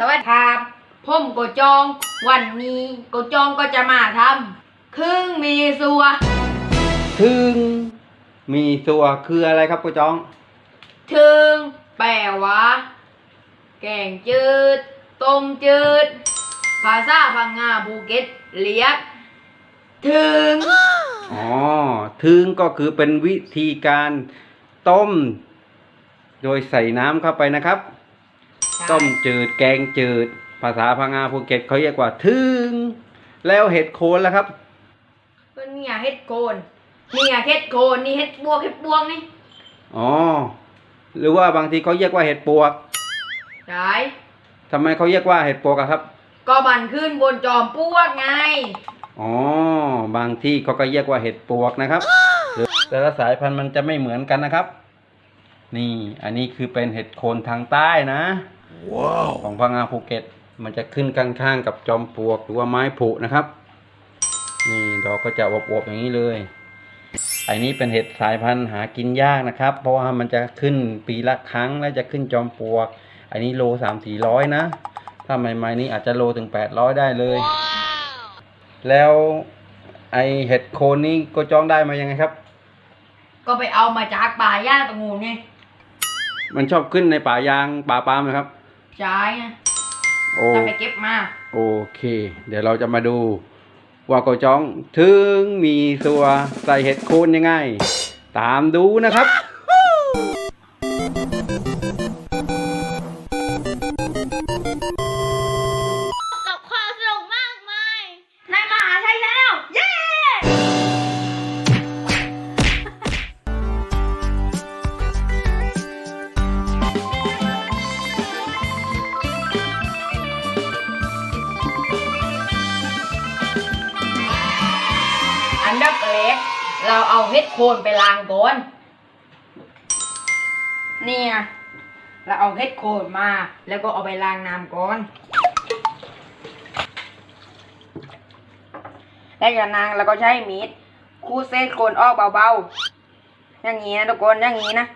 สวัสดีครับผมโกจอง วันนี้โกจองก็จะมาทำครึ่งมีสัวถึง มีตัวคืออะไรครับกุจอง ถึงแปลว่าแกงจืด ต้มจืด ภาษาพังงาภูเก็ตเรียก ถึง อ๋อ ถึงก็คือเป็นวิธีการต้ม โดยใส่น้ำเข้าไปนะครับ ต้มจืดแกงจืด ภาษาพังงาภูเก็ตเขาเรียกว่าถึงแล้วเห็ดโคนล่ะครับก็เนี่ยเฮ็ดโคนเนี่ยเฮ็ดโคนนี่เฮ็ดบวกเฮ็ดบวงนี่อ๋อหรือว่าบางทีเขาเรียกว่าเห็ดปวกได้ทำไมเขาเรียกว่าเห็ดปวกอะครับ ก็มันขึ้นบนจอมปลวกไงอ๋อบางที่เขาก็เรียกว่าเห็ดปวกนะครับหรือแต่ละสายพันธุ์มันจะไม่เหมือนกันนะครับ นี่อันนี้คือเป็นเห็ดโคนทางใต้นะ ของพังงาภูเก็ต มันจะขึ้นข้างๆกับจอมปลวกหรือว่าไม้ผุนะครับ นี่ดอกก็จะอวบๆอย่างนี้เลย อันนี้เป็นเห็ดสายพันธุ์หากินยากนะครับ เพราะว่ามันจะขึ้นปีละครั้งและจะขึ้นจอมปลวก อันนี้โลสามสี่ร้อยนะ ถ้าใหม่ๆนี้อาจจะโลถึงแปดร้อยได้เลย แล้วไอเห็ดโคนนี่ก็จ้องได้มายังไงครับ ก็ไปเอามาจากป่าย่างตะงูนไงมันชอบขึ้นในป่ายางป่าปาล์มนะครับ ใช่ไงโอ้จะไปเก็บมาโอเค เดี๋ยวเราจะมาดู ว่าโกจ้องถึงมีสัวใส่เห็ดโคนยังไง ตามดูนะครับกับ เราเอาเฮ็ดโคนไปล้างก่อนเนี่ยเราเอาเฮ็ดโคนมา แล้วก็เอาไปล้างน้ำก่อนแล้วจากนั้นเราก็ใช้มีดคูดเศษโคนออกเบาๆอย่างนี้นะทุกคนอย่างนี้นะ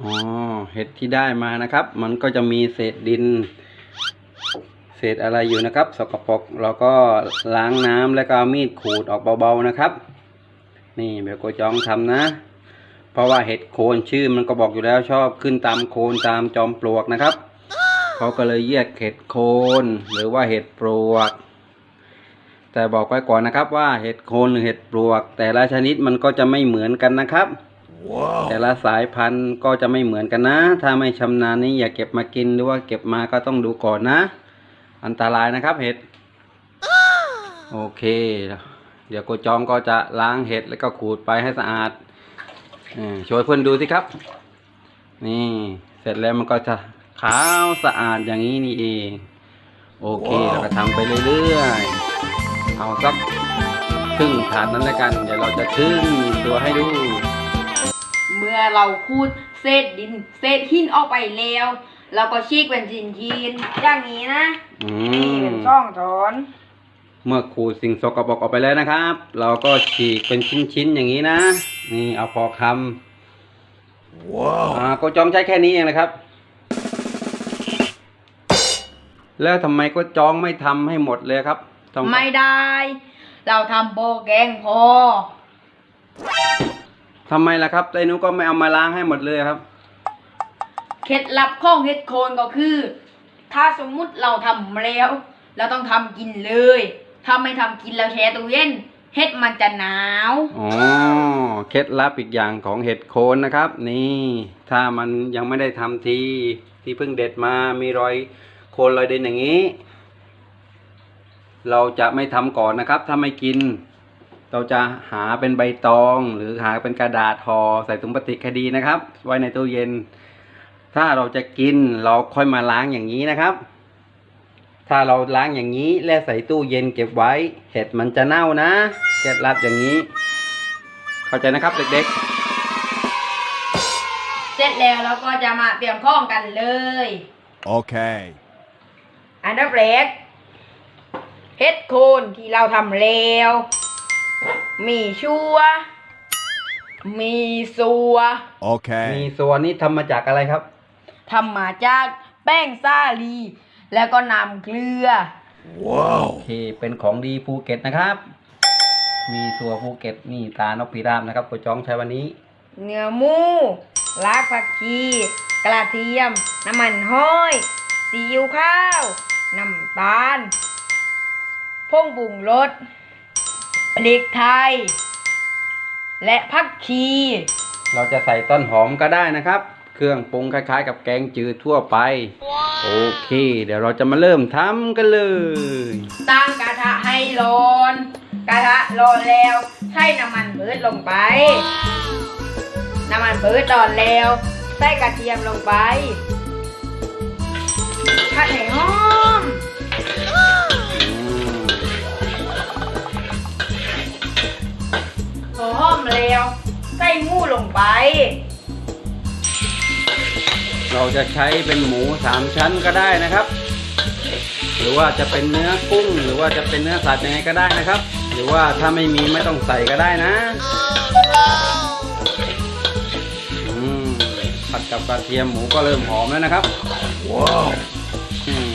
อ๋อเห็ดที่ได้มานะครับ มันก็จะมีเศษดิน เศษอะไรอยู่นะครับ สกปรกเราก็ล้างน้ำแล้วก็เอามีดขูดออกเบาๆนะครับ นี่เบลโกจองทำนะ เพราะว่าเห็ดโคนชื่อมันก็บอกอยู่แล้วชอบขึ้นตามโคนตามจอมปลวกนะครับเขาก็เลยเรียกเห็ดโคนหรือว่าเห็ดปลวก แต่บอกไว้ก่อนนะครับว่าเห็ดโคนหรือเห็ดปลวก แต่ละชนิดมันก็จะไม่เหมือนกันนะครับแต่ละสายพันธุ์ก็จะไม่เหมือนกันนะ ถ้าไม่ชำนาญนี่อย่าเก็บมากินหรือว่าเก็บมาก็ต้องดูก่อนนะ อันตรายนะครับเห็ด โอเค เดี๋ยวโกจองก็จะล้างเห็ดแล้วก็ขูดไปให้สะอาดอ่าช่วยเพื่อนดูสิครับ นี่เสร็จแล้วมันก็จะขาวสะอาดอย่างนี้นี่เอง โอเคเราก็ทำไปเรื่อยๆ เอาสักครึ่งถาดนั้นแล้วกัน เดี๋ยวเราจะทึ่งตัวให้ดู เมื่อเราคูดเศษดินเศษหินออกไปแล้วเราก็ฉีกเป็นชิ้นทีนๆอย่างนี้นะอืนี่มเป็นช่องถอน เมื่อขูดสิ่งสกปรกออกไปแล้วนะครับ เราก็ฉีกเป็นชิ้นๆอย่างนี้นะ นี่เอาพอคำว้าวอ่าก็จองใช้แค่นี้เองนะครับ แล้วทำไมก็จองไม่ทำให้หมดเลยครับต้องไม่ได้ เราทำโบแกงพอทำไมล่ะครับไอ้หนุก็ไม่เอามาล้างให้หมดเลยครับเคล็ดลับของเฮ็ดโคนก็คือ ถ้าสมมุติเราทำแล้ว เราต้องทำกินเลย ถ้าไม่ทำกินแล้วแช่ตู้เย็นเฮ็ดมันจะหนาว อ๋อเคล็ดลับอีกอย่างของเห็ดโคนนะครับ นี่ ถ้ามันยังไม่ได้ทำทีที่เพิ่งเด็ดมามีรอยโคนรอยเด่นอย่างนี้ เราจะไม่ทำก่อนนะครับ ถ้าไม่กิน เราจะหาเป็นใบตอง หรือหาเป็นกระดาษห่อใส่ถุงพลาสติกคดีนะครับ ไว้ในตู้เย็น ถ้าเราจะกินเราค่อยมาล้างอย่างนี้นะครับ ถ้าเราล้างอย่างนี้และใส่ตู้เย็นเก็บไว้ เห็ดมันจะเน่านะเคล็ดลับอย่างนี้ เข้าใจนะครับเด็กเสร็จแล้วเราก็จะมาเตรียมข้องกันเลย Okay. อันดับแรกเฮ็ดโคนที่เราทำแล้ว มีชัว มีสัวๆ Okay. มีส่วนนี้ทำมาจากอะไรครับ ทำมาจากแป้งสาลี แล้วก็นำเกลือโอเคเป็นของดีภูเก็ตนะครับ มีสัวภูเก็ตนี่ตานกพิราบนะครับโกจ้องใช้วันนี้ เนื้อหมูรากผักชีกระเทียม น้ำมันห้อยซีอิ๊วข้าว น้ำตาลพงปรุงรสพริกไทย และผักชี เราจะใส่ต้นหอมก็ได้นะครับ เครื่องปรุงคล้ายๆ กับแกงจืดทั่วไป โอเค เดี๋ยวเราจะมาเริ่มทำกันเลย ตั้งกระทะให้ร้อน กระทะร้อนแล้วใส่น้ำมันพืชลงไป น้ำมันพืชร้อนแล้วใส่กระเทียมลงไปผัดให้หอมอืมพอหอมแล้วใส่หมูลงไป เราจะใช้เป็นหมูสามชั้นก็ได้นะครับ หรือว่าจะเป็นเนื้อกุ้ง หรือว่าจะเป็นเนื้อสัตว์ยังไงก็ได้นะครับ หรือว่าถ้าไม่มีไม่ต้องใส่ก็ได้นะอืมผัดกับกระเทียมหมูก็เริ่มหอมแล้วนะครับว้าวอืม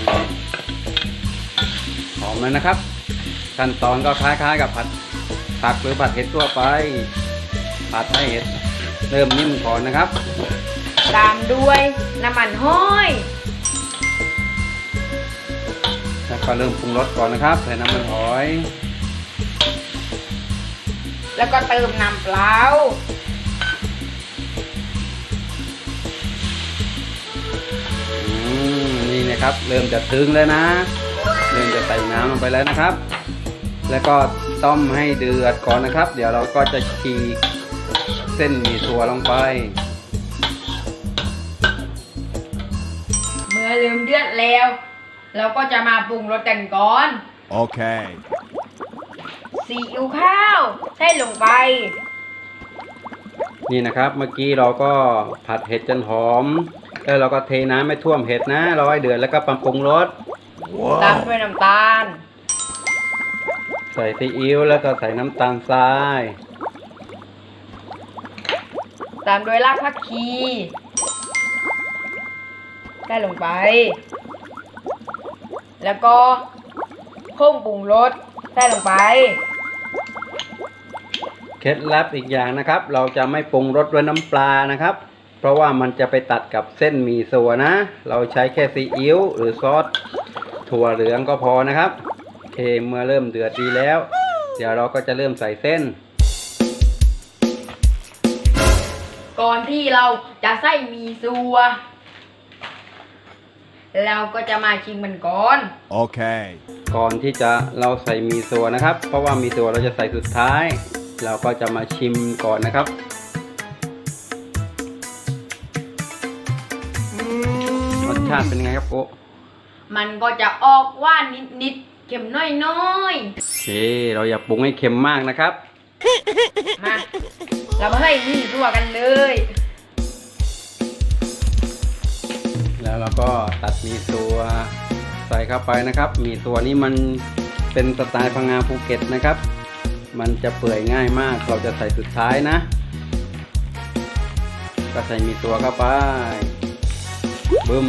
หอมแล้วนะครับ ขั้นตอนก็คล้ายๆกับผัดผักหรือผัดเห็ดทั่วไป ผัดให้เห็ดเริ่มนิ่มก่อนนะครับ ตามด้วยน้ำมันห้อยแล้วก็เริ่มปรุงรสก่อนนะครับใส่น้ำมันหอย แล้วก็เติมน้ำเปล่าอืมนี่นะครับเริ่มจะถึงแล้วนะ เริ่มจะใส่น้ำลงไปแล้วนะครับ แล้วก็ต้มให้เดือดก่อนนะครับ เดี๋ยวเราก็จะฉีกเส้นหมี่ตัวลงไป เมื่อเริ่มเดือดแล้ว เราก็จะมาปรุงรสกันก่อน Okay. ซีอิ๊วข้าวใส่ลงไป นี่นะครับเมื่อกี้เราก็ผัดเห็ดจนหอม แล้วเราก็เทน้ำไม่ท่วมเห็ดนะรอให้เดือดแล้วก็ปรุงรสตามด้วยน้ำตาล ใส่ซีอิ๊วแล้วก็ใส่น้ำตาลทราย ตามด้วยรากผักชีใส่ลงไป แล้วก็เครื่องปรุงรสใส่ลงไป เคล็ดลับอีกอย่างนะครับ เราจะไม่ปรุงรสด้วยน้ำปลานะครับ เพราะว่ามันจะไปตัดกับเส้นหมี่สัวนะ เราใช้แค่ซีอิ๊วหรือซอสถั่วเหลืองก็พอนะครับโอเคเมื่อเริ่มเดือดดีแล้ว เดี๋ยวเราก็จะเริ่มใส่เส้น ก่อนที่เราจะใส่หมีซัว เราก็จะมาชิมมันก่อน Okay. ก่อนที่จะเราใส่หมีสัวนะครับ เพราะว่าหมีสัวเราจะใส่สุดท้าย เราก็จะมาชิมก่อนนะครับ รสชาติเป็นไงครับโกะมันก็จะออกหว่านนิดๆเค็มน้อยโอเค เราอย่าปรุงให้เค็มมากนะครับๆมา เรามาใส่หมีซัวกันเลย แล้วเราก็ตัดหมีตัวใส่เข้าไปนะครับหมีตัวนี้มันเป็นสไตล์พังงาภูเก็ตนะครับ มันจะเปื่อยง่ายมาก เราจะใส่สุดท้ายนะ ก็ใส่หมีตัวเข้าไปบึ้ม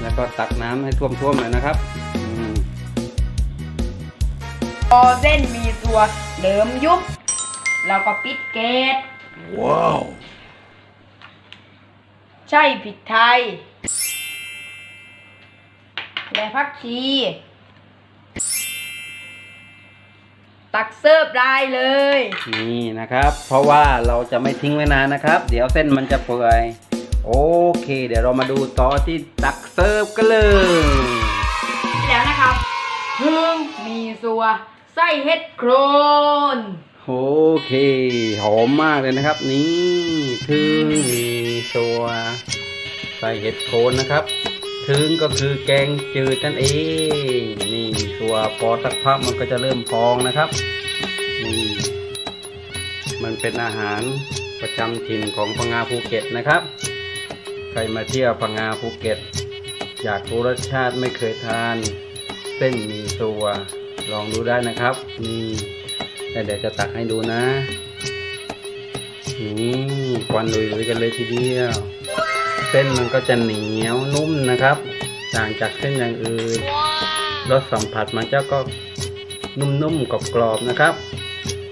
แล้วก็ตักน้ำให้ท่วมๆเลยนะครับอืมพอเส้นหมีซัวเริ่มยุบ เราก็ปิดแก๊ส Wow. ใช่พริกไทย และผักชี ตักเสิร์ฟได้เลย นี่นะครับ เพราะว่าเราจะไม่ทิ้งไว้นานนะครับ เดี๋ยวเส้นมันจะเปื่อย โอเค เดี๋ยวเรามาดูต่อที่ตักเสิร์ฟกันเลยแล้วนะครับพึ่งมีซัวไส้เห็ดโครน โอเค หอมมากเลยนะครับ นี่ทึ่งมีตัวใส่เห็ดโคนนะครับทึ่งก็คือแกงจืดนั่นเองนี่ตัวพอสักพักมันก็จะเริ่มพองนะครับนี่มันเป็นอาหารประจำถิ่นของพังงาภูเก็ตนะครับ ใครมาเที่ยวพังงาภูเก็ต อยากรู้รสชาติไม่เคยทาน เส้นมีตัวลองดูได้นะครับนี่ แล้วเดี๋ยวจะตักให้ดูนะนี่ควันลุยๆกันเลยทีเดียวส้นมันก็จะเหนียวนุ่มนะครับ ต่างจากเส้นอย่างอื่นรสสัมผัสมันจะก็นุ่มๆกรอบๆนะครับ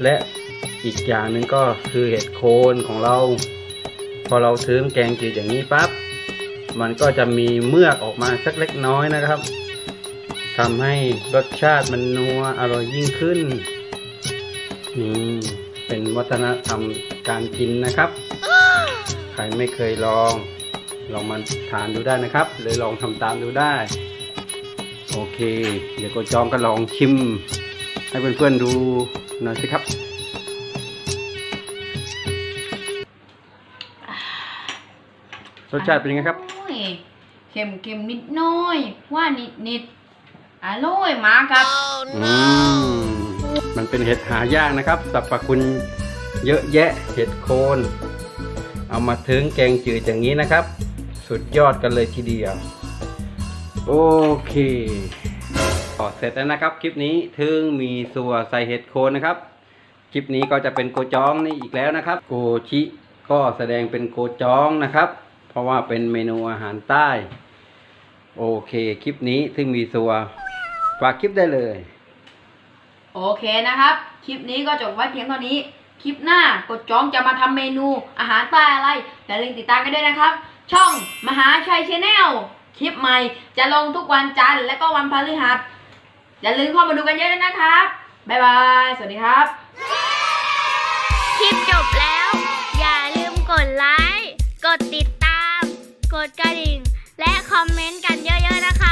และอีกอย่างหนึ่งก็คือเห็ดโคนของเรา พอเราซื้อแกงจืดอย่างนี้ปั๊บมันก็จะมีเมือกออกมาสักเล็กน้อยนะครับทำให้รสชาติมันนัวอร่อยยิ่งขึ้น นี่เป็นวัฒนธรรมการกินนะครับ ใครไม่เคยลอง ลองมาทานดูได้นะครับ หรือลองทำตามดูได้ โอเค เดี๋ยวโกจองก็ลองชิม ให้เพื่อนๆดูหน่อยสิครับรสชาติเป็นยังไงครับ โอ้ยเค็มเค็มนิดหน้อยหว่านิดนิดอร่อยมากครับ อืม มันเป็นเห็ดหายากนะครับสรรพคุณเยอะแยะเห็ดโคน เอามาถึงแกงจืดอย่างนี้นะครับ สุดยอดกันเลยทีเดียว โอเคต่อเสร็จแล้วนะครับคลิปนี้ถึงมีสัวใส่เห็ดโคนนะครับ คลิปนี้ก็จะเป็นโกจองนี่อีกแล้วนะครับ โกชิก็แสดงเป็นโกจองนะครับ เพราะว่าเป็นเมนูอาหารใต้ โอเคคลิปนี้ถึงมีสัวฝากคลิปได้เลย โอเคนะครับ คลิปนี้ก็จบไว้เพียงเท่านี้ คลิปหน้ากดจองจะมาทำเมนูอาหารใต้อะไรอย่าลืมติดตามกันด้วยนะครับ ช่องมหาชัยชาแนลคลิปใหม่จะลงทุกวันจันทร์และก็วันพฤหัสอย่าลืมเข้ามาดูกันเยอะด้วยนะครับ บ๊ายบาย สวัสดีครับ คลิปจบแล้ว อย่าลืมกดไลค์ กดติดตาม กดกระดิ่ง และคอมเมนต์กันเยอะๆนะคะ